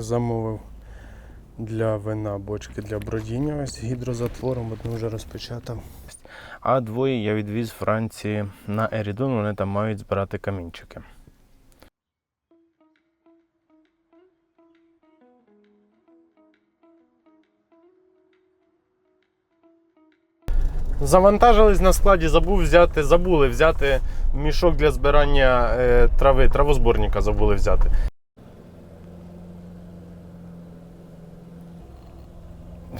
Замовив для вина бочки для бродіння ось з гідрозатвором, одну вже розпечатав. А двоє я відвіз з Франції на Ерідон, вони там мають збирати камінчики. Завантажились на складі, забув взяти, забули взяти мішок для збирання е, трави, травозборника забули взяти.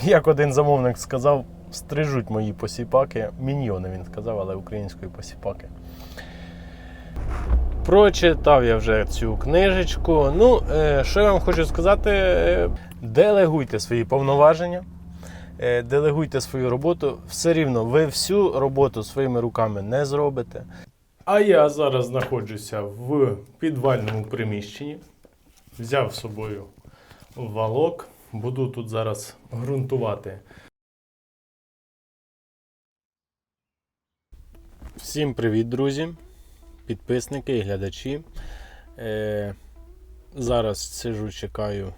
Як один замовник сказав, стрижуть мої посіпаки. Міньйони він сказав, але української посіпаки. Прочитав я вже цю книжечку. Ну, е, що я вам хочу сказати, е, делегуйте свої повноваження, е, делегуйте свою роботу. Все рівно, ви всю роботу своїми руками не зробите. А я зараз знаходжуся в підвальному приміщенні. Взяв з собою валок. Буду тут зараз ґрунтувати. Всім привіт, друзі, підписники і глядачі. Е, зараз сижу, чекаю,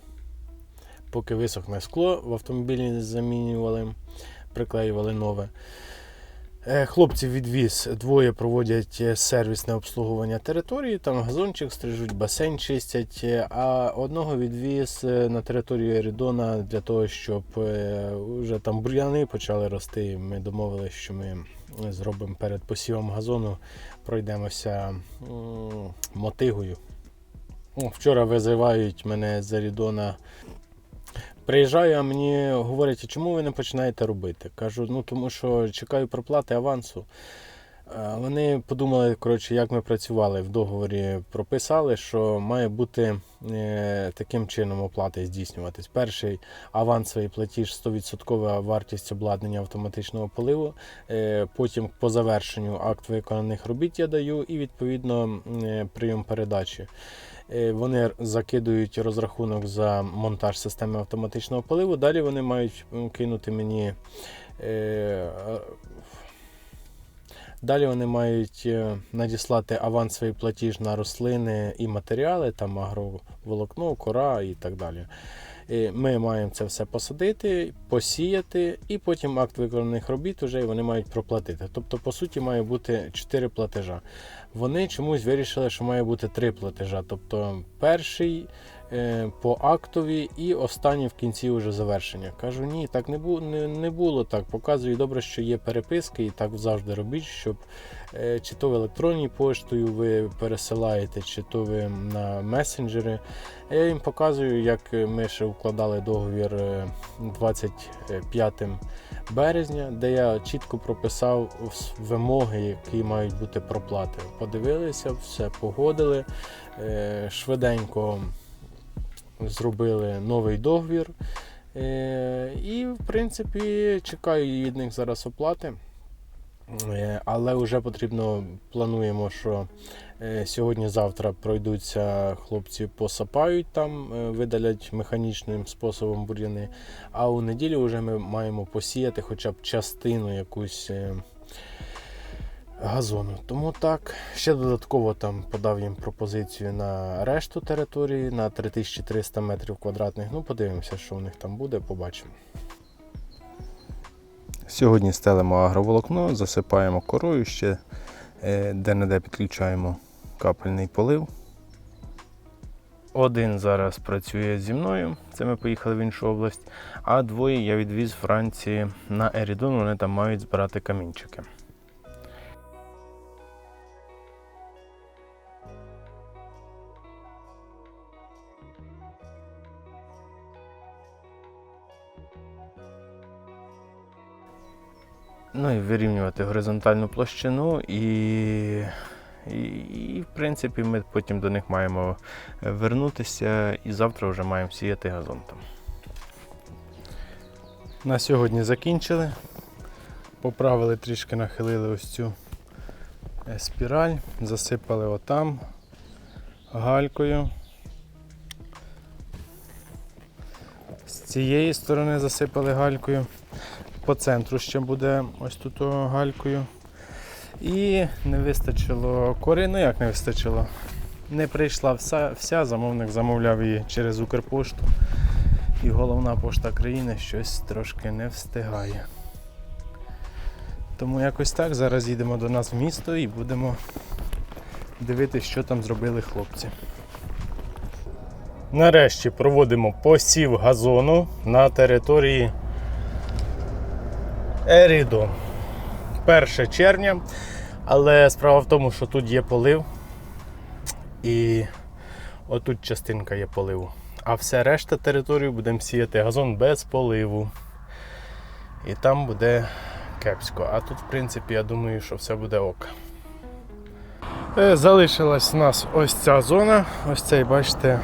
поки висохне скло. В автомобілі замінювали, приклеювали нове. Е, Хлопців відвіз, двоє проводять е, сервісне обслуговування території, там газончик стрижуть, басейн чистять, е, а одного відвіз на територію Еридона для того, щоб вже там бур'яни почали рости. Ми домовилися, що ми зробимо перед посівом газону, пройдемося мотигою. Вчора визивають мене з Еридона Приїжджаю, а мені говорять, чому ви не починаєте робити? Кажу, ну тому що чекаю проплати авансу. Вони подумали, коротше, як ми працювали в договорі, прописали, що має бути е, таким чином оплати здійснюватись. Перший авансовий платіж 100% вартість обладнання автоматичного поливу. Е, потім по завершенню акт виконаних робіт я даю і відповідно е, прийом передачі. Е, Вони закидують розрахунок за монтаж системи автоматичного поливу. Далі вони мають кинути мені. е, Далі вони мають е, надіслати авансовий платіж на рослини і матеріали, там агроволокно, кора і так далі. Ми маємо це все посадити, посіяти, і потім акт виконаних робіт вже вони мають проплатити. Тобто, по суті, має бути 4 платежа. Вони чомусь вирішили, що має бути 3 платежа. Тобто перший по актові і останній в кінці вже завершення. Кажу, ні, так не було, не, не було так. Показую добре, що є переписки, і так завжди робіть, щоб е, чи то в електронній поштою ви пересилаєте, чи то ви на месенджери. Я їм показую, як ми ще укладали договір е, 25 березня, де я чітко прописав вимоги, які мають бути проплати. Подивилися, все погодили. е, Швиденько зробили новий договір. Е, І, в принципі, чекаю від них зараз оплати. Е, Але вже потрібно, плануємо, що е, сьогодні-завтра пройдуться хлопці, посапають там, видалять механічним способом бур'яни. А у неділю вже ми маємо посіяти хоча б частину якусь газону. Тому так, ще додатково там подав їм пропозицію на решту території на 3300 метрів квадратних. Ну, подивимося, що у них там буде, побачимо. Сьогодні стелимо агроволокно, засипаємо корою, ще е, де-не-де підключаємо капельний полив. Один зараз працює зі мною, це ми поїхали в іншу область, а двоє я відвіз Франції на Ерідон, вони там мають збирати камінчики. Ну і вирівнювати горизонтальну площину і, і, і, в принципі, ми потім до них маємо вернутися і завтра вже маємо сіяти газон там. На сьогодні закінчили. Поправили трішки, нахилили ось цю е, спіраль, засипали отам галькою. З цієї сторони засипали галькою по центру ще буде ось тут галькою. І не вистачило кори, ну як не вистачило. не прийшла вся, вся, замовник замовляв її через Укрпошту. І головна пошта країни щось трошки не встигає. Тому якось так. Зараз їдемо до нас в місто і будемо дивитися, що там зробили хлопці. Нарешті проводимо посів газону на території Ерідо. 1 червня, але справа в тому, що тут є полив і отут частинка є поливу. А все решта територію будемо сіяти газон без поливу. І там буде кепсько. А тут, в принципі, я думаю, що все буде ок. Е, Залишилась у нас ось ця зона, ось цей, бачите,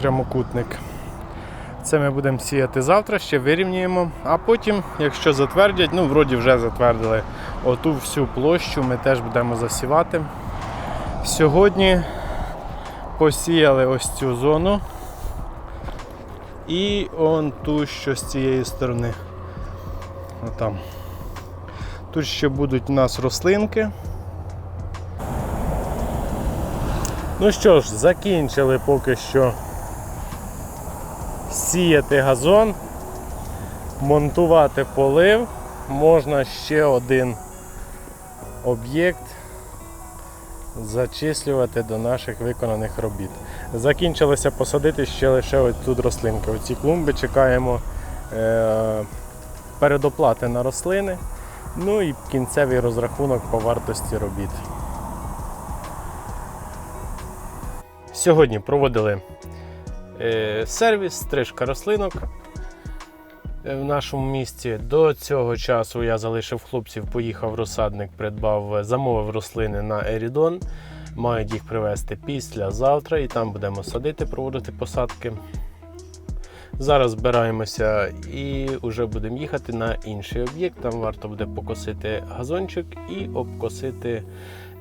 прямокутник. Це ми будемо сіяти завтра, ще вирівнюємо. А потім, якщо затвердять, ну вроді вже затвердили оту всю площу, ми теж будемо засівати. Сьогодні посіяли ось цю зону. І он ту, що з цієї сторони. Отам. Тут ще будуть у нас рослинки. Ну що ж, закінчили поки що сіяти газон, монтувати полив. Можна ще один об'єкт зачислювати до наших виконаних робіт. Закінчилося посадити ще лише ось тут рослинки. Оці клумби чекаємо е- передоплати на рослини. Ну і кінцевий розрахунок по вартості робіт. Сьогодні проводили сервіс, стрижка рослинок е, в нашому місті. До цього часу я залишив хлопців, поїхав розсадник, придбав, замовив рослини на Ерідон. Мають їх привезти післязавтра і там будемо садити, проводити посадки. Зараз збираємося і вже будемо їхати на інший об'єкт. Там варто буде покосити газончик і обкосити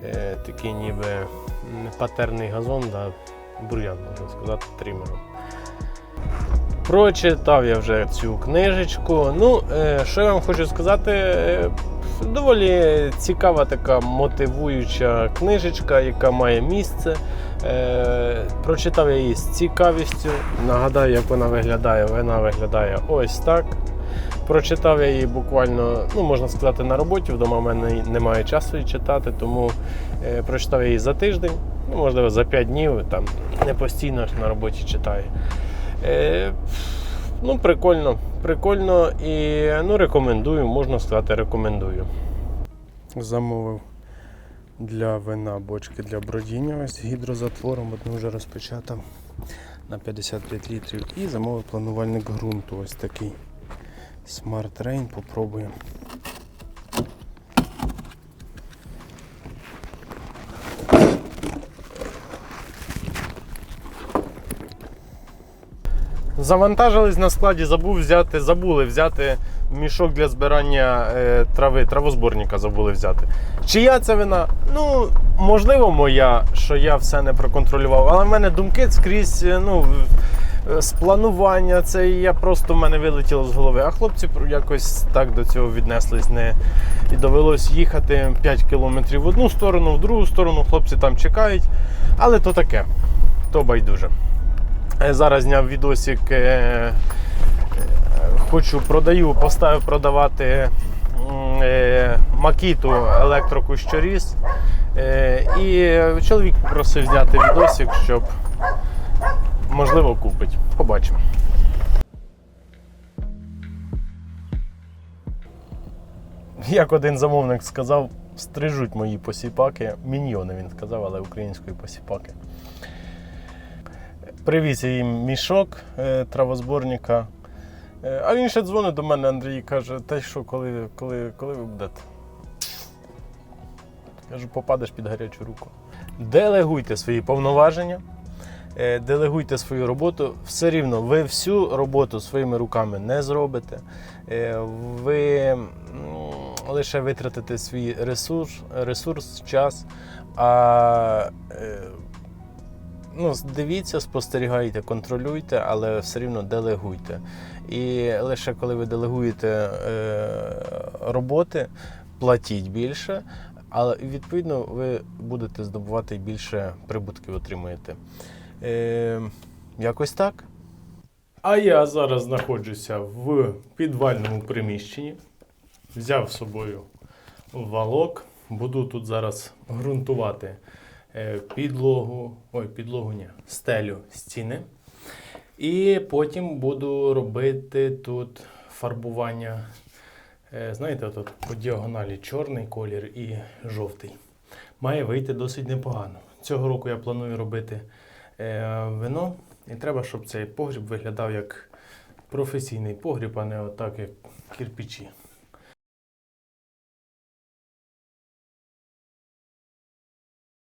е, такий ніби патерний газон, да, бур'ян, можна сказати, тримером. Прочитав я вже цю книжечку. Ну, е, що я вам хочу сказати, е, доволі цікава така мотивуюча книжечка, яка має місце. Е, прочитав я її з цікавістю. Нагадаю, як вона виглядає. Вона виглядає ось так. Прочитав я її буквально, ну можна сказати, на роботі. Вдома в мене немає часу її читати, тому е, прочитав я її за тиждень, ну, можливо, за 5 днів, там не постійно на роботі читаю. Е, ну, прикольно, прикольно і ну, рекомендую, можна сказати, рекомендую. Замовив для вина бочки для бродіння з гідрозатвором. Одну вже розпечатав на 55 літрів. І замовив планувальник ґрунту. Ось такий Smart Rain. Попробуємо. Завантажились на складі, забув взяти, забули взяти мішок для збирання е, трави, травозборника забули взяти. Чия це вина? Ну, можливо, моя, що я все не проконтролював, але в мене думки скрізь е, ну, з планування, це я просто в мене вилетіло з голови. А хлопці якось так до цього віднеслись. Не... І довелось їхати 5 кілометрів в одну сторону, в другу сторону. Хлопці там чекають. Але то таке, то байдуже. Е, Зараз зняв відосик. е, е, Хочу продаю, поставив продавати е, макіту електрокущоріз. Е, І чоловік попросив зняти відосик, щоб можливо купить. Побачимо. Як один замовник сказав, стрижуть мої посіпаки. Міньйони він сказав, але української посіпаки. Привіз їм мішок е, травозборника. Е, а він ще дзвонить до мене, Андрій, каже, та що, коли, коли, коли ви будете? Кажу, попадеш під гарячу руку. Делегуйте свої повноваження, делегуйте свою роботу. Все рівно ви всю роботу своїми руками не зробите. Е, Ви лише витратите свій ресурс, ресурс час. А е, ну, дивіться, спостерігайте, контролюйте, але все рівно делегуйте. І лише коли ви делегуєте е, роботи, платіть більше. Але відповідно ви будете здобувати більше прибутків отримуєте. Е, якось так. А я зараз знаходжуся в підвальному приміщенні. Взяв з собою валок. Буду тут зараз ґрунтувати е, підлогу, ой, підлогу ні, стелю стіни. І потім буду робити тут фарбування. Е, Знаєте, тут по діагоналі чорний колір і жовтий. Має вийти досить непогано. Цього року я планую робити вино, і треба, щоб цей погріб виглядав як професійний погріб, а не отак, як кирпичі.